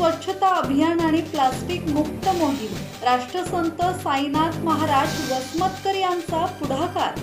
स्वच्छता अभियान आणि प्लास्टिक मुक्त मोहीम. राष्ट्रसंत साईनाथ महाराज वसमतकर यांचा पुढाकार.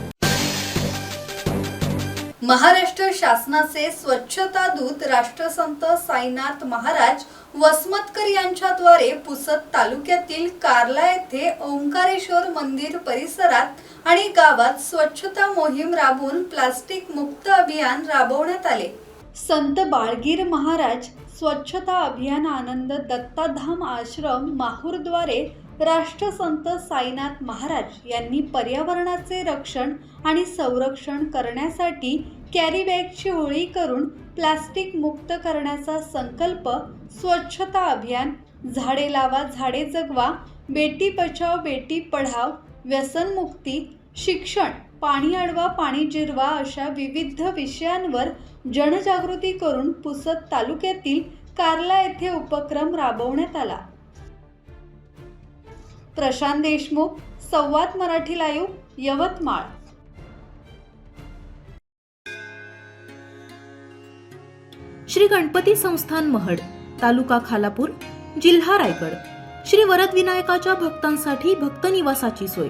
महाराष्ट्र शासनाचे स्वच्छता दूत राष्ट्रसंत साईनाथ महाराज वसमतकर यांच्याद्वारे पुसद तालुक्यातील कार्ला येथे ओंकारेश्वर मंदिर परिसरात आणि गावात स्वच्छता मोहीम राबवून प्लास्टिक मुक्त अभियान राबवण्यात आले. संत बाळगीर महाराज स्वच्छता अभियान आनंद दत्ताधाम आश्रम माहूरद्वारे राष्ट्रसंत साईनाथ महाराज यांनी पर्यावरणाचे रक्षण आणि संरक्षण करण्यासाठी कॅरीबॅगची होळी करून प्लास्टिक मुक्त करण्याचा संकल्प स्वच्छता अभियान झाडे लावा झाडे जगवा बेटी बचाव बेटी पढाव व्यसनमुक्ती शिक्षण पाणी अडवा पाणी जिरवा अशा विविध विषयांवर जनजागृती करून पुसद तालुक्यातील कार्ला येथे उपक्रम राबवण्यात आला. प्रशांत देशमुख संवाद मराठी लाईव्ह यवतमाळ. श्री गणपती संस्थान महड तालुका खालापूर जिल्हा रायगड. श्री वरद विनायकाच्या भक्तांसाठी भक्त निवासाची सोय.